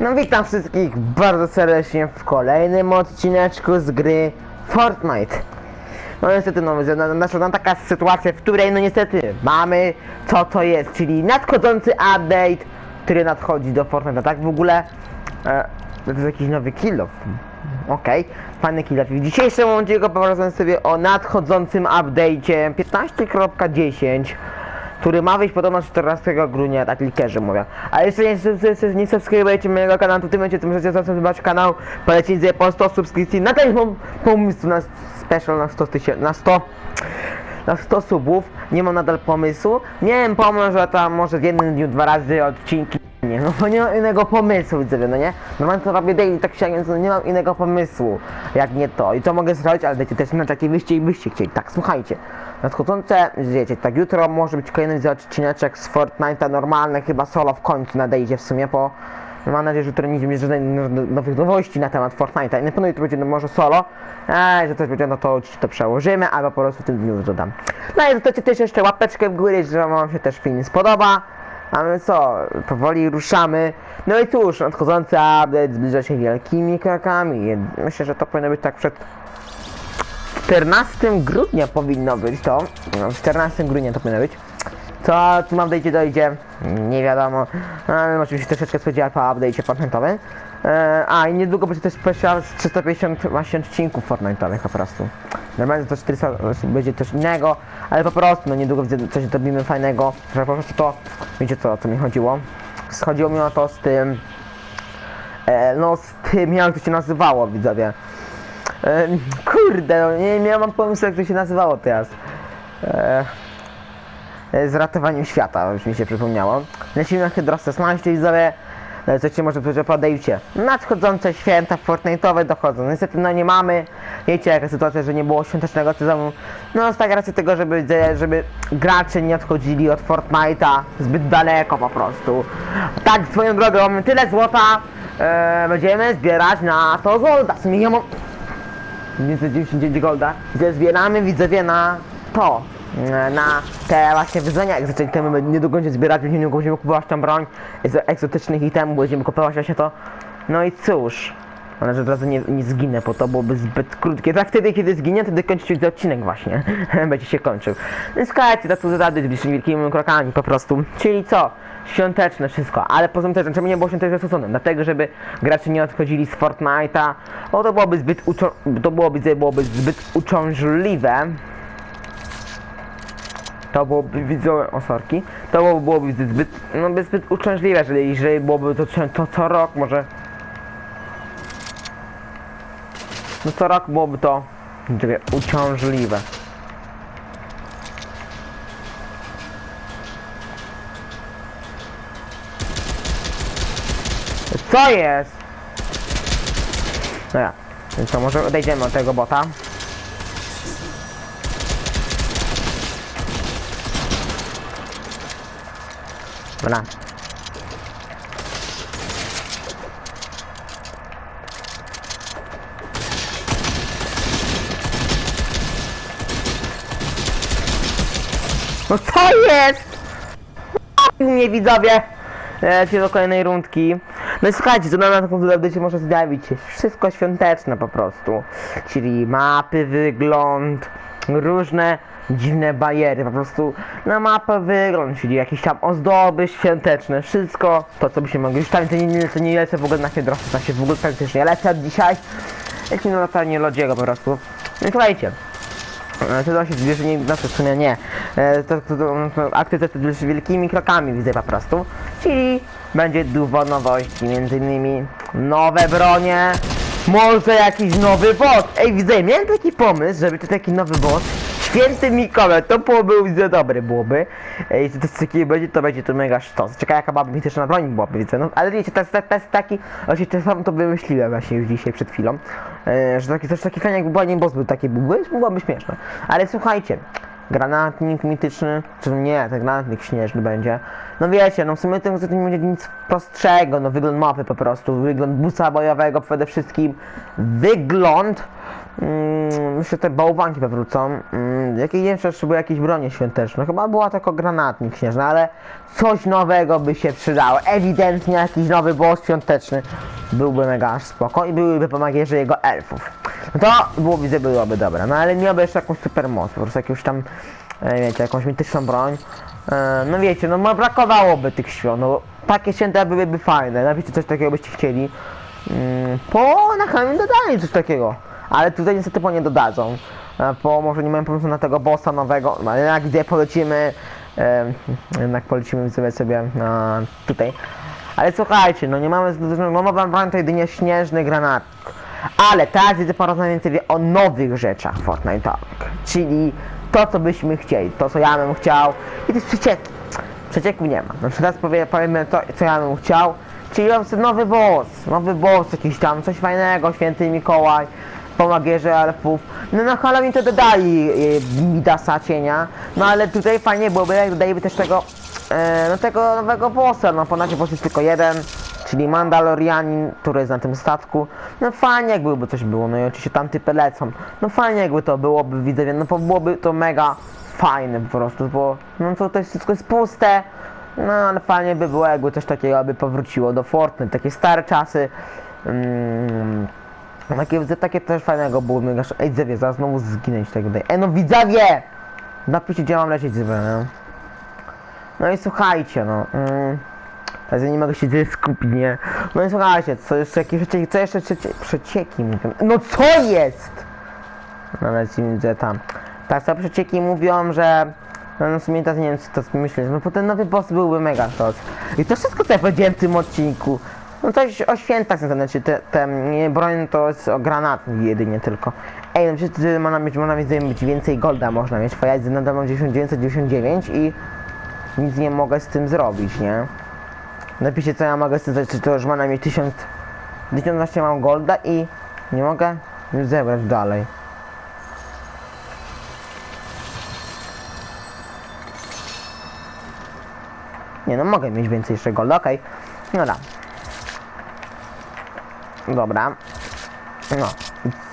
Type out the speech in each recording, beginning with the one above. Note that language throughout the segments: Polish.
No witam wszystkich bardzo serdecznie w kolejnym odcineczku z gry Fortnite. No niestety no, że na- naszła nam taka sytuacja, w której no niestety mamy co to jest, czyli nadchodzący update, który nadchodzi do Fortnite. Tak w ogóle e, to jest jakiś nowy kill. Okej, fajny kill off. W dzisiejszym odcinku porozmawiam sobie o nadchodzącym update'cie 15.10 który ma wyjść podobno 14 grudnia, tak likerzy mówię. A jeszcze nie, nie, nie subskrybujecie mojego kanału, to w tym momencie to możecie zasubskrybować kanał, polecić sobie po 100 subskrypcji, na ten pomysł na special na 100 tysięcy, na 100 na 100 subów, nie mam nadal pomysłu. Miałem pomysł, że tam może w jednym dniu dwa razy odcinki, nie, no bo nie mam innego pomysłu, widzowie, no nie? Normalnie to robię daily, tak się, no nie mam innego pomysłu, jak nie to. I to mogę zrobić, ale dajcie też na takie wyście i byście chcieli. Tak, słuchajcie, nadchodzące, wiecie, tak jutro może być kolejny odcineczek z Fortnite'a, normalne, chyba solo w końcu nadejdzie w sumie, po Mam nadzieję, że jutro nie będzie no- nowych nowości na temat Fortnite'a. Na pewno jutro będzie no może solo. Eee, że coś będzie, no to to przełożymy, albo po prostu w tym dniu dodam. No i zostawcie też jeszcze łapeczkę w górę, że wam się też film spodoba. A my co, powoli ruszamy. No i cóż, nadchodzący update zbliża się wielkimi krokami. Myślę, że to powinno być tak przed 14 grudnia powinno być to. No, 14 grudnia to powinno być. Co tu mam dojdzie dojdzie? Nie wiadomo. Ale oczywiście troszeczkę spodziewa po update'cie Fortnite'owym. E, a i niedługo będzie też special z 350 właśnie odcinków Fortnite'owych po prostu. Normalnie to 400 będzie coś innego, ale po prostu no niedługo coś zrobimy fajnego, że po prostu to, wiecie co, o co mi chodziło? Chodziło mi o to z tym, e, no z tym jak to się nazywało widzowie. Kurde, no nie, nie mam pomysłu jak to się nazywało teraz. E, e, z ratowaniem świata, już mi się przypomniało. Lecimy na Hydrosę 16 i sobie co ci może powiedzieć o podejście. Nadchodzące święta Fortnite'owe dochodzą. Niestety no nie mamy, wiecie jaka sytuacja, że nie było świątecznego sezonu. No z tak racji tego, żeby, żeby gracze nie odchodzili od Fortnite'a zbyt daleko po prostu. Tak swoją drogą mamy tyle złota, e, będziemy zbierać na to złota. Z. 599 golda. Ze zbieramy widzowie na to, e, na te właśnie wyzwania egzotyczne, my niedługo będziemy zbierać, będziemy, będziemy kupować tam broń z egzotycznych itemów, będziemy kupować właśnie to. No i cóż, ale że od razu nie, nie zginę, bo to byłoby zbyt krótkie. Tak wtedy, kiedy zginę, wtedy kończy się odcinek właśnie. Będzie się kończył. No Więc słuchajcie, to co zadać bliższymi wielkimi krokami po prostu. Czyli co? Świąteczne wszystko, ale poza tym czemu nie było świąteczne sezonem? Dlatego, żeby gracze nie odchodzili z Fortnite'a, bo to byłoby zbyt to byłoby, byłoby zbyt uciążliwe. To byłoby, widzę, o sorki, to byłoby, byłoby zbyt, no, by zbyt uciążliwe, jeżeli, jeżeli byłoby to, to co rok, może no co rok byłoby to uciążliwe. Co jest? No ja, więc co, może odejdziemy od tego bota. Dobra. No co jest? U mnie widzowie! Lecimy do kolejnej rundki. No i słuchajcie, co na taką może zjawić się wszystko świąteczne po prostu. Czyli mapy, wygląd, różne dziwne bariery, po prostu na mapę wygląd, czyli jakieś tam ozdoby świąteczne, wszystko to co by się mogło. Już tam to nie, nie, to nie lecę w ogóle na Hydrosy, to się w ogóle praktycznie lecę dzisiaj. Lecimy na latanie lodziego po prostu. No słuchajcie, E, To się zbliżenie, znaczy w sumie nie. E, To, to, to, to akty te z wielkimi krokami widzę po prostu. Czyli będzie dużo nowości, między innymi nowe bronie, może jakiś nowy boss. Ej, widzę, miałem taki pomysł, żeby to taki nowy boss. Święty Mikołaj, to byłoby widzę dobre byłoby. Ej, to taki będzie, to będzie to mega sztos. Czekaj, jaka baby mi też na broni byłaby, widzę. No, ale wiecie, to jest, to taki, oczywiście sam to wymyśliłem właśnie już dzisiaj przed chwilą. E, że taki, też taki fajny jakby broni boss był taki, byłby, byłoby śmieszne. Ale słuchajcie, granatnik mityczny, czy nie, ten granatnik śnieżny będzie. No wiecie, no w sumie tym to nie będzie nic prostszego, no wygląd mapy po prostu, wygląd busa bojowego przede wszystkim, wygląd, mm, myślę, że te bałwanki powrócą, mm, jakie nie wiem, czy były jakieś bronie świąteczne, chyba była tylko granatnik śnieżny, ale coś nowego by się przydało, ewidentnie jakiś nowy boss świąteczny byłby mega spoko i byłyby pomagierze jego elfów. No to byłoby, byłoby dobre, no ale miałby jeszcze jakąś super moc, po prostu jakąś tam, e, wiecie, jakąś mityczną broń. E, no wiecie, no brakowałoby tych świąt, no takie święta byłyby fajne, napiszcie coś takiego byście chcieli. Mm, po na Halloween dodali coś takiego, ale tutaj niestety po nie dodadzą. E, Po może nie mają pomysłu na tego bossa nowego, no ale jak gdzie polecimy, e, jednak polecimy sobie na tutaj. Ale słuchajcie, no nie mamy, no mam wam to jedynie śnieżny granat. Ale teraz widzę porozmawiać sobie o nowych rzeczach Fortnite'owych, czyli to co byśmy chcieli, to co ja bym chciał i te przecieki. Przecieków nie ma. No teraz powie, powiemy to co ja bym chciał, czyli ja chcę nowy boss, nowy boss jakiś tam, coś fajnego, święty Mikołaj, pomagierze elfów. No na Halloween to dodali e, Midasa cienia, no ale tutaj fajnie byłoby jak dodaliby też tego, e, no tego nowego bossa, no ponoć boss jest tylko jeden, czyli Mandalorianin, który jest na tym statku. No fajnie jakby coś było, no i oczywiście tam typy lecą. No fajnie jakby to byłoby, widzę, no bo byłoby to mega fajne po prostu, bo no to, jest wszystko jest puste. No ale fajnie by było jakby coś takiego by powróciło do Fortnite, takie stare czasy. Mm, takie, takie też fajnego było mega. Ej, Zewie, zaraz znowu zginąć tak tutaj. Ej, no widzowie! Napiszcie, gdzie mam lecieć, Zewie, no. No i słuchajcie, no. Mm, teraz ja nie mogę się gdzieś skupić, nie? No i słuchajcie, co jeszcze jakieś przecieki, co jeszcze przecie, przecieki mówią? No co jest? No lecimy, widzę tam. Tak, co przecieki mówią, że... No, no w sumie teraz nie wiem, co to myśleć, no bo ten nowy boss byłby mega sztos. I to wszystko, co ja powiedziałem w tym odcinku. No coś o świętach, znaczy te, te nie, broń to jest o granat jedynie tylko. Ej, no przecież można mieć, można mieć, mieć więcej golda, można mieć. Fajać na dawno 1999 i nic nie mogę z tym zrobić, nie? Napiszcie co ja mogę zrobić, czy to już można mieć 1000, 1020 mam golda i nie mogę już zebrać dalej. Nie no, mogę mieć więcej jeszcze golda, okej. No da. Dobra. No.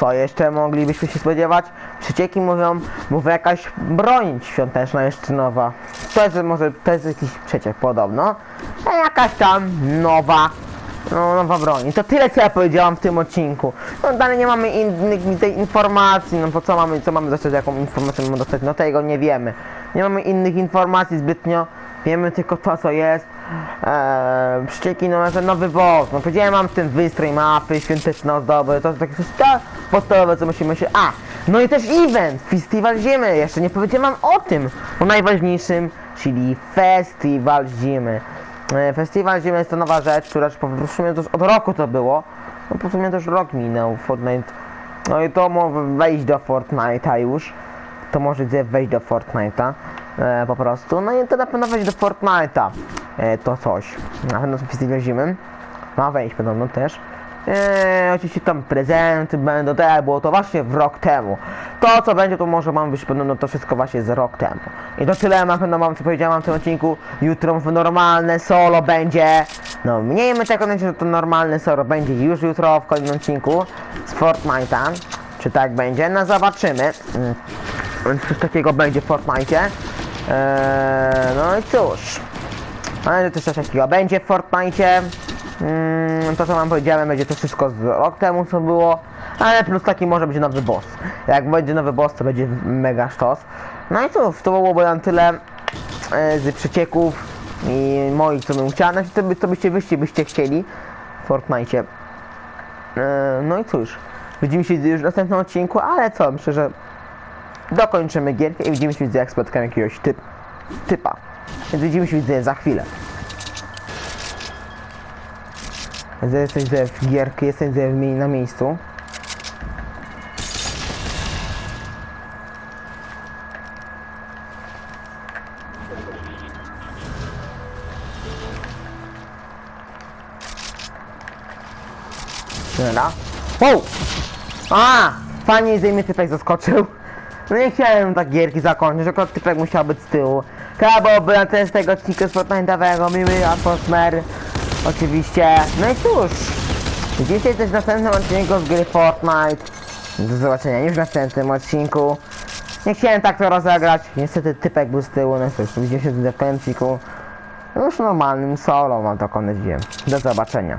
Co jeszcze moglibyśmy się spodziewać? Przecieki mówią, mówię jakaś broń świąteczna jeszcze nowa. To jest może, to jest jakiś przeciek podobno. Jakaś tam nowa, no nowa broń. I to tyle co ja powiedziałam w tym odcinku. No dalej nie mamy innych tej informacji, no po co mamy, co mamy dostać, jaką informację mamy dostać, no tego nie wiemy. Nie mamy innych informacji zbytnio. Wiemy tylko to co jest. Eee, przecieki, no ten nowy boss. No powiedziałem mam ten wystrój mapy, świąteczne ozdoby, to takie coś tak podstawowe co musimy się. A! No i też event, festiwal zimy. Jeszcze nie powiedziałem o tym, o najważniejszym, czyli festiwal zimy. E, Festiwal zimy jest to nowa rzecz, która po już od roku to było. No po sumie już rok minął Fortnite. No i to może wejść do Fortnite'a już. To może gdzie wejść do Fortnite'a. E, po prostu. No i to na pewno wejść do Fortnite'a. E, to coś. Na pewno festiwal zimy. Ma wejść podobno też. Eee, oczywiście tam prezenty będą, tak było to właśnie w rok temu. To co będzie to może mam być pewno no to wszystko właśnie z rok temu. I to tyle na pewno mam co powiedziałem w tym odcinku. Jutro w normalne solo będzie. No miejmy tego nadzieję, że to normalne solo będzie już jutro w kolejnym odcinku z Fortnite'a. Czy tak będzie? No zobaczymy. Mm. Coś takiego będzie w Fortnite'ie. Eee, no i cóż. Ale też coś takiego będzie w Fortnite. Mm, to co wam powiedziałem, będzie to wszystko z rok temu co było. Ale plus taki może być nowy boss. Jak będzie nowy boss, to będzie mega sztos. No i cóż, to byłoby na tyle e, z przecieków i moich co bym chciał. Znaczy to, by, to byście wyście byście chcieli w Fortnite. E, no i cóż, widzimy się już w następnym odcinku, ale co, myślę, że dokończymy gierkę i widzimy się jak spotkam jakiegoś typ, typa. Więc widzimy się widzę za chwilę. Że jesteś ze gierki, jesteś ze w mie- na miejscu. Dobra. Wow! A! Fajnie, że mnie typek zaskoczył. No nie chciałem tak gierki zakończyć, akurat typek musiał być z tyłu. To byłoby na tyle z tego odcinka z Fortnite'owego, miły atmosfer. Oczywiście. No i cóż. Dzisiaj też w następnym odcinku z gry Fortnite. Do zobaczenia już w następnym odcinku. Nie chciałem tak to rozegrać. Niestety typek był z tyłu, no cóż, widzimy się w. No już normalnym solo mam taką nadzieję. Do zobaczenia.